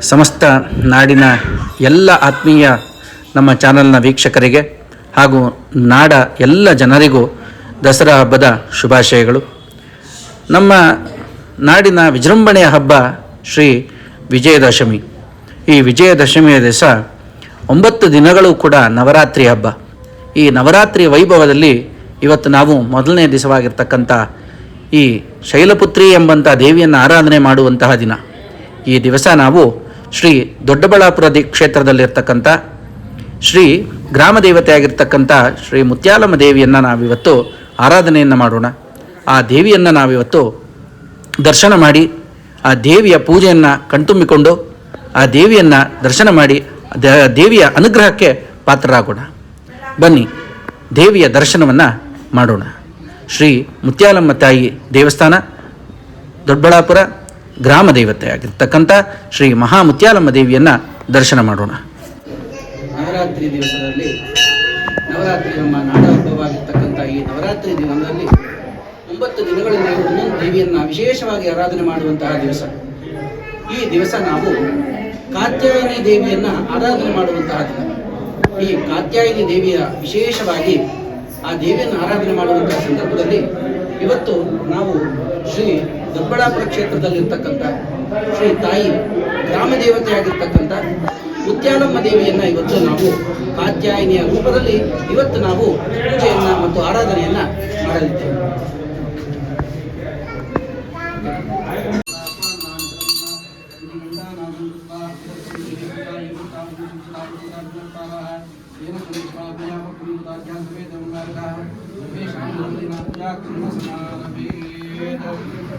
ಸಮಸ್ತ ನಾಡಿನ ಎಲ್ಲ ಆತ್ಮೀಯ ನಮ್ಮ ಚಾನಲ್ನ ವೀಕ್ಷಕರಿಗೆ ಹಾಗೂ ನಾಡ ಎಲ್ಲ ಜನರಿಗೂ ದಸರಾ ಹಬ್ಬದ ಶುಭಾಶಯಗಳು. ನಮ್ಮ ನಾಡಿನ ವಿಜೃಂಭಣೆಯ ಹಬ್ಬ ಶ್ರೀ ವಿಜಯದಶಮಿ. ಈ ವಿಜಯದಶಮಿಯ ದಿವಸ ಒಂಬತ್ತು ದಿನಗಳು ಕೂಡ ನವರಾತ್ರಿ ಹಬ್ಬ. ಈ ನವರಾತ್ರಿ ವೈಭವದಲ್ಲಿ ಇವತ್ತು ನಾವು ಮೊದಲನೇ ದಿವಸವಾಗಿರ್ತಕ್ಕಂಥ ಈ ಶೈಲಪುತ್ರಿ ಎಂಬಂಥ ದೇವಿಯನ್ನು ಆರಾಧನೆ ಮಾಡುವಂತಹ ದಿನ. ಈ ದಿವಸ ನಾವು ಶ್ರೀ ದೊಡ್ಡಬಳ್ಳಾಪುರ ದಿ ಕ್ಷೇತ್ರದಲ್ಲಿರ್ತಕ್ಕಂಥ ಶ್ರೀ ಗ್ರಾಮ ದೇವತೆಯಾಗಿರ್ತಕ್ಕಂಥ ಶ್ರೀ ಮುತ್ಯಾಲಮ್ಮ ದೇವಿಯನ್ನು ನಾವಿವತ್ತು ಆರಾಧನೆಯನ್ನು ಮಾಡೋಣ. ಆ ದೇವಿಯನ್ನು ನಾವಿವತ್ತು ದರ್ಶನ ಮಾಡಿ, ಆ ದೇವಿಯ ಪೂಜೆಯನ್ನು ಕಣ್ತುಂಬಿಕೊಂಡು, ಆ ದೇವಿಯನ್ನು ದರ್ಶನ ಮಾಡಿ ದೇವಿಯ ಅನುಗ್ರಹಕ್ಕೆ ಪಾತ್ರರಾಗೋಣ. ಬನ್ನಿ, ದೇವಿಯ ದರ್ಶನವನ್ನು ಮಾಡೋಣ. ಶ್ರೀ ಮುತ್ಯಾಲಮ್ಮ ತಾಯಿ ದೇವಸ್ಥಾನ, ದೊಡ್ಡಬಳ್ಳಾಪುರ ಗ್ರಾಮ ದೇವತೆ ಆಗಿರ್ತಕ್ಕಂಥ ಶ್ರೀ ಮಹಾಮುತ್ಯಾಲಮ್ಮ ದೇವಿಯನ್ನ ದರ್ಶನ ಮಾಡೋಣ. ನವರಾತ್ರಿ ದಿವಸದಲ್ಲಿ ನವರಾತ್ರಿ ನಮ್ಮ ನಾಡ ಹಬ್ಬವಾಗಿರ್ತಕ್ಕಂಥ ಈ ನವರಾತ್ರಿ ದಿನದಲ್ಲಿ ಒಂಬತ್ತು ದಿನಗಳಲ್ಲಿ ಒಂದೊಂದು ದೇವಿಯನ್ನು ವಿಶೇಷವಾಗಿ ಆರಾಧನೆ ಮಾಡುವಂತಹ ದಿವಸ. ಈ ದಿವಸ ನಾವು ಕಾತ್ಯಾಯಿನಿ ದೇವಿಯನ್ನು ಆರಾಧನೆ ಮಾಡುವಂತಹ ದಿನ. ಈ ಕಾತ್ಯಾಯಿನಿ ದೇವಿಯ ವಿಶೇಷವಾಗಿ ಆ ದೇವಿಯನ್ನು ಆರಾಧನೆ ಮಾಡುವಂತಹ ಸಂದರ್ಭದಲ್ಲಿ ಇವತ್ತು ನಾವು ಶ್ರೀ ದೊಡ್ಡಬಳ್ಳಾಪುರ ಕ್ಷೇತ್ರದಲ್ಲಿರ್ತಕ್ಕಂಥ ಶ್ರೀ ತಾಯಿ ಗ್ರಾಮ ದೇವತೆಯಾಗಿರ್ತಕ್ಕಂಥ ಉದ್ಯಾನಮ್ಮ ದೇವಿಯನ್ನ ಇವತ್ತು ನಾವು ಕಾತ್ಯಾಯಿನಿಯ ರೂಪದಲ್ಲಿ ಇವತ್ತು ನಾವು ಪೂಜೆಯನ್ನ ಮತ್ತು ಆರಾಧನೆಯನ್ನ ಮಾಡಲಿದ್ದೇವೆ.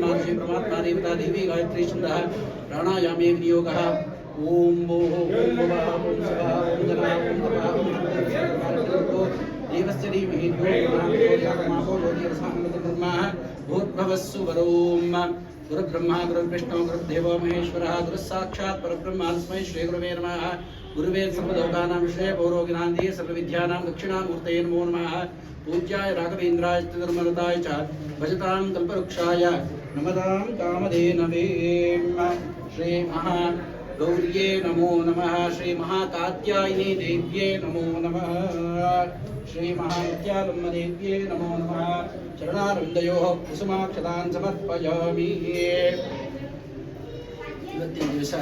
ब्रह्मस्य ब्रह्मा श्री परमात्मा देवता देवी गायत्री छन्दः प्राणायामे विनियोगः। ॐ भोः ब्रह्मा भूर्भवस्सु वरोम् गुरुब्रह्मा गुरुवे नमो। पूज्याय राघवेन्द्राय धर्मरताय च भजतां नमतां कामधेनवे श्री महा गौर्ये नमो नमः श्री महाकात्यायिनी देव्ये नमो नमः श्री महानित्यालम्ब देव्ये नमो नमः चरणारविन्दयोः कुसुमाक्षतान् समर्पयामि ಇವತ್ತಿನ ದಿವಸ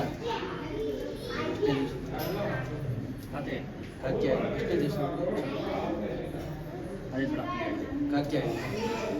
ಅದೇ ಕಾತ್ಯಾಯ ಎಷ್ಟೇ ದಿವಸ ಅದೇ ಥರ ಕಾತ್ಯಾಯ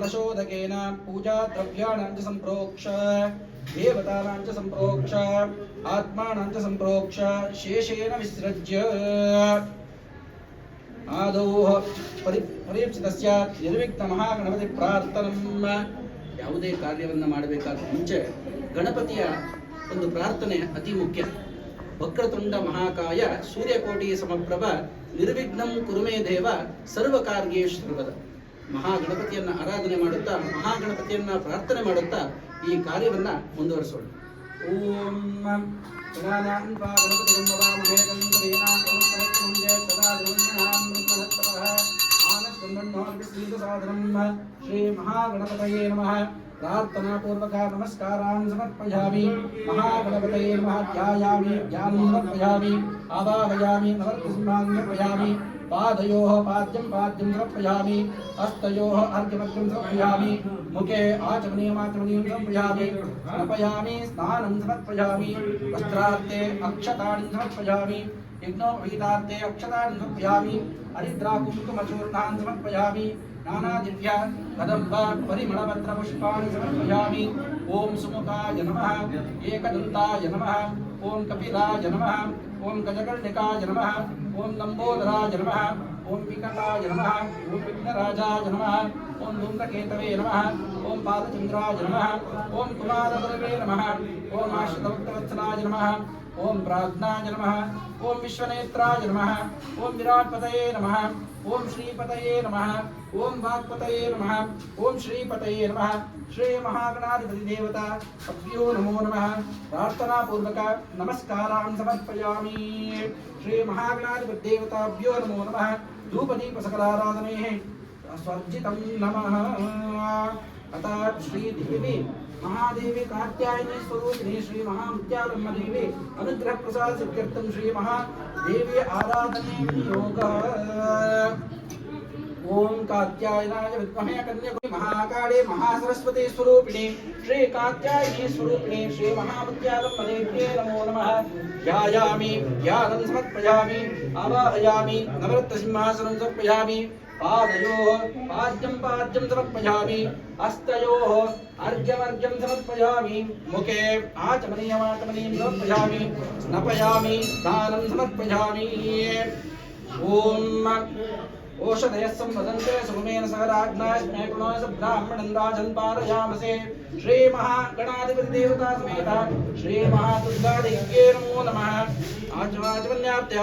कलशोदकेन पूजा द्रव्याणां च सम्प्रोक्ष देवतानां च सम्प्रोक्ष आत्मानां च सम्प्रोक्ष शेषेण विसृज्य ಆದೌ ಪರಿ ಪರೀಕ್ಷಿತಸ್ಯ ನಿರ್ವಿಘ್ನ ಮಹಾಗಣಪತಿ ಪ್ರಾರ್ಥನಂ ಯಾವುದೇ ಕಾರ್ಯವನ್ನು ಮಾಡಬೇಕಾದ ಮುಂಚೆ ಗಣಪತಿಯ ಒಂದು ಪ್ರಾರ್ಥನೆ ಅತಿ ಮುಖ್ಯ ವಕ್ರತುಂಡ ಮಹಾಕಾಯ ಸೂರ್ಯಕೋಟಿ ಸಮಪ್ರಭ ನಿರ್ವಿಘ್ನಂ ಕುರುಮೇ ದೇವ ಸರ್ವ ಕಾರ್ಯೇಶ್ ಸರ್ವದ ಮಹಾ ಗಣಪತಿಯನ್ನ ಆರಾಧನೆ ಮಾಡುತ್ತಾ ಮಹಾ ಗಣಪತಿಯನ್ನ ಪ್ರಾರ್ಥನೆ ಮಾಡುತ್ತಾ ಈ ಕಾರ್ಯವನ್ನ ಮುಂದುವರಿಸೋಣ. ಪ್ರಾರ್ಥನಾಪೂರ್ವಕ ನಮಃ. ಗಣನಾಥಂ ಪಾದಗಣಪತಿಂ ನಮಃ ಏಕಂತೇನೇನ ಕುರುತೇ ಮುಂಜೆ ಸದಾ ಮಹಾ ಮಹಾ ಗಣಪತಯೇ पादयोः पाद्यं पाद्यं समर्पयामि। हस्तयोः अर्घ्यमर्घ्यं समर्पयामि। मुखे आचमनीयमाचमनीयं समर्पयामि। स्नापयामि स्नानं समर्पयामि। वस्त्रार्थे अक्षतानि समर्पयामि। यज्ञोपवीतार्थे अक्षतानि समर्पयामि। हरिद्राकुङ्कुमचूर्णान् समर्पयामि। नानादिव्या कदम्ब परिमलपत्रपुष्पाणि समर्पयामि। ॐ सुमुखाय नमः। एकदन्ताय नमः। ॐ कपिलाय नमः। ॐ गजकर्णिकाय नमः, ओम लम्बोदराय नमः, ओम विकटाय नमः ॐ विघ्नराजाय नमः ॐ धूम्रकेतवे नमः पादचन्द्राय नमः। ॐ कुमारगुरवे नमः। ॐ नमः। ॐ प्राज्ञाय नमः। ॐ विश्वनेत्राय नमः। ॐ विराट्पतये नमः। ॐ श्रीपतये नमः। ॐ वाक्पतये नमः। ॐ श्रीपतये नमः। श्री महागणाधिपति देवता, अभ्यो नमो नमः। प्रार्थनापूर्वक नमस्कारान् समर्पयामि। श्री महागणाधिपति देवताभ्यो नमो नमः। धूपदीपसकलाराधनेः स्वर्जितं नमः। श्रीदेवी, महादेवी कात्यायनी स्वरूपिणी श्री महामुत्यालम्ब देवी अनुग्रह प्रसाद सिद्ध्यर्थम श्री महादेवी आराधने योग ओम कात्यायनाय विद्महे कन्याकुमारी महाकाले महासरस्वती स्वरूपिणी, श्री कात्यायनी स्वरूपिणी श्री महामुत्यालम्ब देव्ये नमो नमः। ध्यायामि, ध्यानं समर्पयामि आवाहयामि नवरत्नसिंहासनं समर्पयामि। पादयोः पाद्यं पाद्यं समर्पयामि। हस्तयोः अर्घ्यमर्घ्यं समर्पयामि। मुखे आचमनीयमाचमनीयं समर्पयामि। स्नपयामि दानं समर्पयामि। ॐ ओषधयः संवदन्ते सुगमेन सह राज्ञास्मै प्रणोस ब्राह्मणं श्रीमहागणाधिपतिदेवता समेत श्रीमहादुर्गादेव्ये नमो नमः। आचमाचमन्यार्थे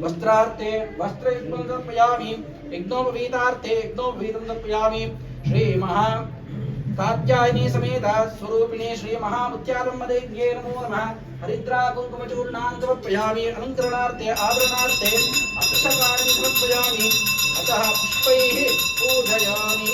वस्त्रार्थे वस्त्रयुग्मं समर्पयामि। यज्ञोपवीतार्थे, यज्ञोपवीतं समर्पयामि। श्रीमहा कात्यायनी समेत स्वरूपिणे श्री महामुत्यालम्बदेव्ये नमो नमः। हरिद्रा कुङ्कुमचूर्णान् अलङ्करणार्थे अक्षकाणि समर्पयामि, अतः पुष्पैः पूजयामि।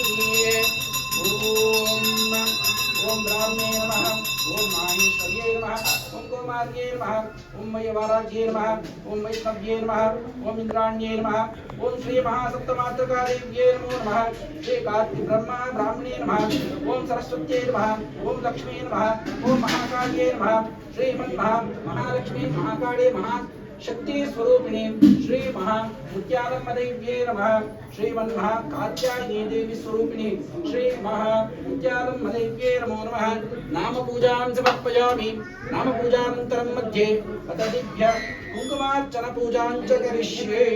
ॐ ॐ ब्राह्मे नमः। ओम माहेश्वर्ये नमः। ॐ गोमार्गे नमः। ॐ मयवाराज्ये नमः। ॐ वैष्णव्ये नमः। ॐ इन्द्राण्ये नमः। ॐ श्री महासप्तमातृकादेव्ये नमो नमः। श्री कार्ति ब्रह्मा ब्राह्मणे नमः। ॐ सरस्वत्यै नमः। ॐ लक्ष्मी नमः। ॐ महाकाल्ये नमः। श्रीमन्महा महालक्ष्मी महाकाळे महा शक्ति स्वरूपिणी श्री महा मुत्यालम्बदेव्ये नमः। श्रीमन्महा कात्यायनी देवी स्वरूपिणी श्री महा मुत्यालम्बदेव्ये नमो नमः। नाम पूजां समर्पयामि। नाम पूजानन्तरं मध्ये अतदिभ्य कुंकुमार्चन पूजां च करिष्ये।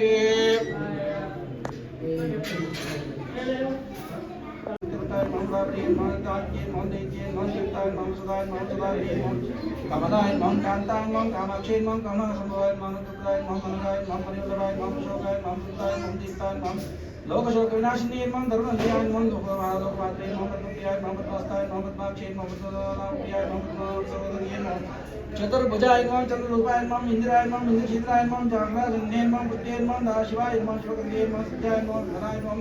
कमलाय मम कांताय मम कामाक्षी मम कमल संभवाय मम दुर्गाय मम मनगाय मम परिवराय मम शोकाय मम सुताय मम दीप्ताय मम लोक शोक विनाशिनी मम धर्म न्याय मम दुख महालोक पात्रे मम पद्मप्रियाय मम पद्मास्ताय मम पद्माक्षी मम पद्मप्रियाय मम पद्मसरोदरीय मम चतुर्भुजाय मम चंद्ररूपाय मम इंद्राय मम इंद्रचित्राय मम जागराजन्ये मम बुद्धे मम दाशिवाय मम शिवकन्ये मम सत्याय मम धनाय मम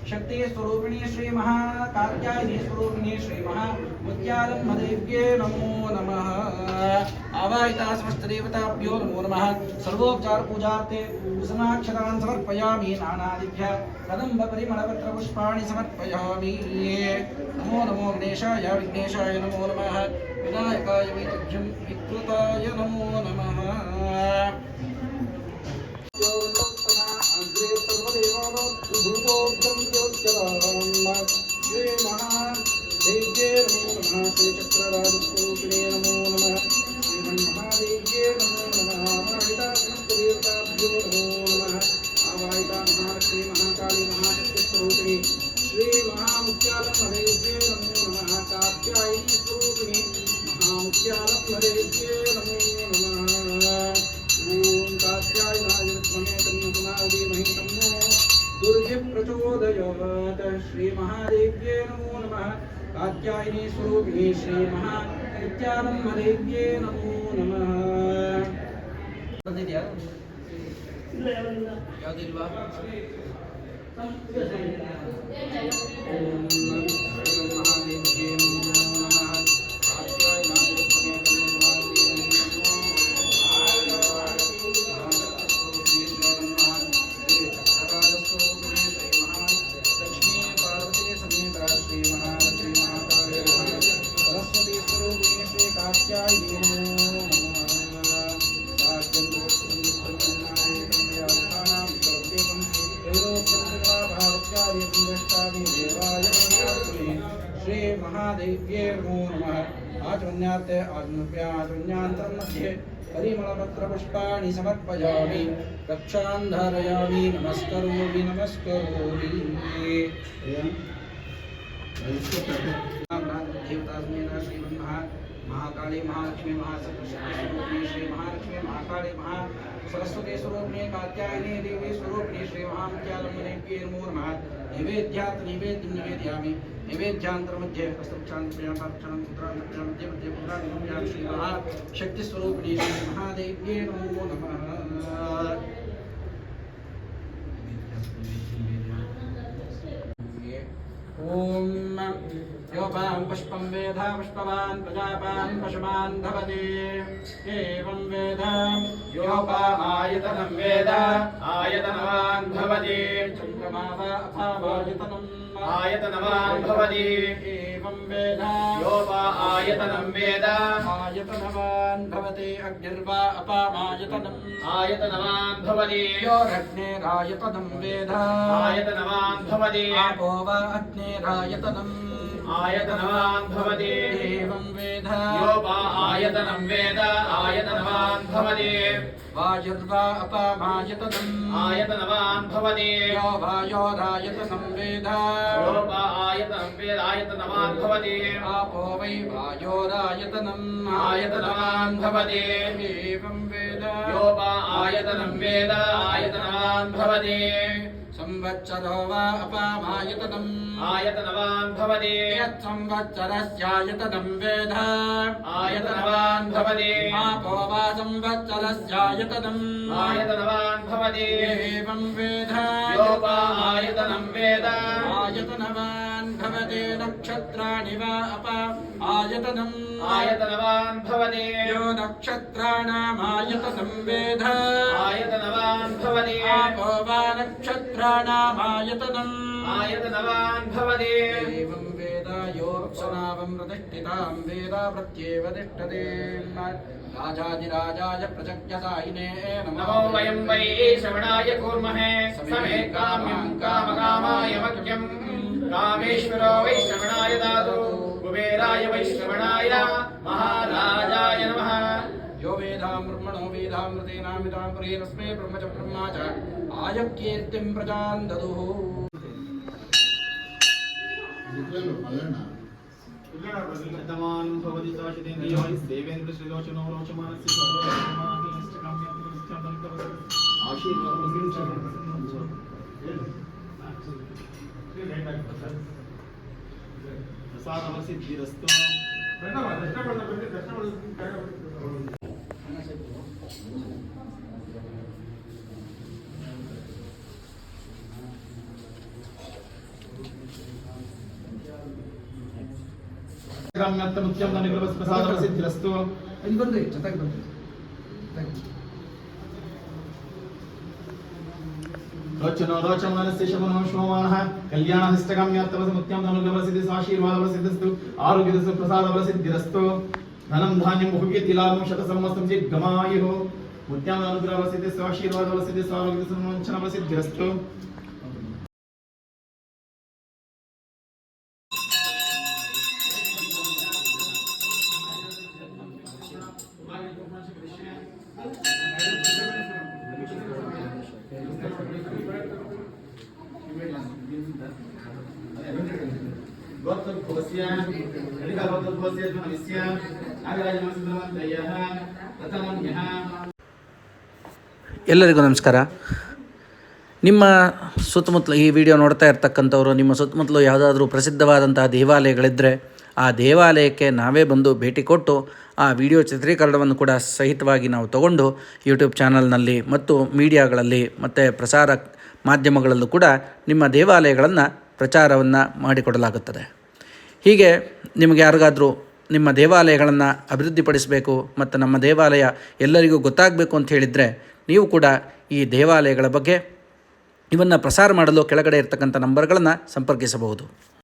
महासरस्वती स्वरूपिणी श्री महाकात्यायनी स्वरूपिणी श्री महामुत्यालम्बदेव्ये नमो नमः। आवाहिता समस्तदेवताभ्यो नमो नमः। सर्वोपचार पूजार्थे कुसुमाक्षरान् समर्पयामि नानादिभ्य कदम्ब परिमलपत्र पुष्पाणि समर्पयामि। नमो नमो गणेशाय, विघ्नेशाय नमो नमः। विनायकाय वैद्यं विकृताय नमो नमः। श्रीचक्रराजस्वरूपिणे नमो नमः श्रीमन्महादेव्ये नमो नमः महावितासनस्तदेवताभ्यो नमो नमः आवाहिता महालक्ष्मी महाकाली महाशक्तिस्वरूपिणी श्रीमहामुख्यालम्भरेभ्ये नमो नमः कात्यायनी प्रचोदयात् श्रीमहादेव्ये नमो नमः कात्यायनी स्वरूपिणी श्रीमहा नित्यानन्दरेभ्ये नमो नमः ಬಂದಿದ್ಯಾ ಯಾವುದಿಲ್ವಾ ಓಂ ಶ್ರೀ ಮಹಾದೇವ್ಯೇ महादेव्ये नमो नमः आचमन्यार्थे आचमन्या आचमन्यान्तरं मध्ये परिमलपत्रपुष्पाणि समर्पयामि। रक्षान् धारयामि नमस्करोमि नमस्करोमि। देवतास्मेन श्रीमन्महा। महाकाली महालक्ष्मी महासरस्वती श्री महालक्ष्मी महाकाली महा सरस्वती स्वरूपिणी कात्यायनी देवी स्वरूपिणी श्री महामुख्यालम्बनेभ्ये नमो नैवेद्यात् नैवेद्यं निवेदयामि। नैवेद्यान्तरमध्ये हस्तक्षान्तप्रयापाक्षणं पुत्रान्तप्रयां मध्ये नमो नमः। ॐ योपां पुष्पं वेद पुष्पवान् प्रजापान् पशुमान् धवति एवं वेद योपामायतनं वेद आयतनवान् भवति चन्द्रमा वा अथावायतनम् आयतनवान् भवति एवं वेद योपा आयतनं वेद आयतनवान् भवति अग्निर्वा अपामायतनम् आयतनवान् भवति योरग्नेरायतनं वेद आयतनवान् भवति आपो वा अग्नेरायतनम् आयतनवान् भवति एवं वेद योपा ఆయతనం వేద ఆయతనవాన్ భవతి వాజద్వా అపమాయతనం ఆయతనవాన్ భవతి యో వాయోరాయతనం వేద లోప ఆయతనం వేద ఆయతనవాన్ భవతి ఆపో వై వాయోరాయతనం ఆయతనవాన్ భవతి ఏవం వేద యోప ఆయతనం వేద ఆయతనవాన్ భవతి संवत्सरो वा अपामायतनम् आयतनवान् भवति यत् संवत्सरस्यायतनं वेद आयतनवान् भवति आपो वा संवत्सरस्यायतनम् आयतनवान् भवति एवं वेद योपा आयतनं वेद आयतनवान् भवति नक्षत्राणि वा अप आयतनम्। आयतनवान् भवति। यो नक्षत्राणामायतनं वेद आयतनवान् भवति। आपो वा नक्षत्राणामायतनम् आयतनवान् भवति। एवं वेद योऽप्सनावं प्रतिष्ठितां वेद प्रत्येव तिष्ठते। राजाधिराजाय प्रचक्यसायिने नमो। वयं वै श्रवणाय कुर्महे। समे काम्यं कामकामाय రామేశ్వరో వై శ్రవణాయ దాదు కుబేరాయ వై శ్రవణాయ మహారాజాయ నమ యో వేదామృణో వేదామృతేనామిదాంబరే తస్మే బ్రహ్మ చ బ్రహ్మా చ ఆయప్యేత్తిం ప్రజాన్ దదు ఆశీర్వాదం ప్రసాదమసిద్ధిరస్తు గ్రామ్యాత్త ముఖ్యం దాని ప్రసాదమసిద్ధిరస్తు ఇది బంది ಜೊತೆಗೆ ಬಂದ್ರಿ ಥ್ಯಾಂಕ್ ಯು రోచనో రోచమానశేషమనోషోమానః కళ్యాణహిష్టకామ్యార్థవసముత్యం ననుగవసిద్ధి సాశీర్వాదవసిద్ధిస్తు ఆరోగ్యదసు ప్రసాదవసిద్ధిరస్తు ధనం ధాన్యం ఉపకీర్తి లాభం శత సంవత్సరం చి గమాయుః ముత్యాం అనుగ్రహవసిద్ధి సాశీర్వాదవసిద్ధి సారోగ్యదసు వంచనవసిద్ధిరస్తు ಎಲ್ಲರಿಗೂ ನಮಸ್ಕಾರ. ನಿಮ್ಮ ಸುತ್ತಮುತ್ತಲು ಈ ವಿಡಿಯೋ ನೋಡ್ತಾ ಇರ್ತಕ್ಕಂಥವ್ರು, ನಿಮ್ಮ ಸುತ್ತಮುತ್ತಲು ಯಾವುದಾದ್ರೂ ಪ್ರಸಿದ್ಧವಾದಂತಹ ದೇವಾಲಯಗಳಿದ್ದರೆ ಆ ದೇವಾಲಯಕ್ಕೆ ನಾವೇ ಬಂದು ಭೇಟಿ ಕೊಟ್ಟು ಆ ವಿಡಿಯೋ ಚಿತ್ರೀಕರಣವನ್ನು ಕೂಡ ಸಹಿತವಾಗಿ ನಾವು ತಗೊಂಡು ಯೂಟ್ಯೂಬ್ ಚಾನಲ್ನಲ್ಲಿ ಮತ್ತು ಮೀಡಿಯಾಗಳಲ್ಲಿ ಮತ್ತು ಪ್ರಸಾರ ಮಾಧ್ಯಮಗಳಲ್ಲೂ ಕೂಡ ನಿಮ್ಮ ದೇವಾಲಯಗಳನ್ನು ಪ್ರಚಾರವನ್ನು ಮಾಡಿಕೊಡಲಾಗುತ್ತದೆ. ಹೀಗೆ ನಿಮಗೆ ಯಾರಿಗಾದರೂ ನಿಮ್ಮ ದೇವಾಲಯಗಳನ್ನು ಅಭಿವೃದ್ಧಿಪಡಿಸಬೇಕು ಮತ್ತು ನಮ್ಮ ದೇವಾಲಯ ಎಲ್ಲರಿಗೂ ಗೊತ್ತಾಗಬೇಕು ಅಂತ ಹೇಳಿದರೆ ನೀವು ಕೂಡ ಈ ದೇವಾಲಯಗಳ ಬಗ್ಗೆ ಇವನ್ನು ಪ್ರಸಾರ ಮಾಡಲು ಕೆಳಗಡೆ ಇರತಕ್ಕಂಥ ನಂಬರ್ಗಳನ್ನು ಸಂಪರ್ಕಿಸಬಹುದು.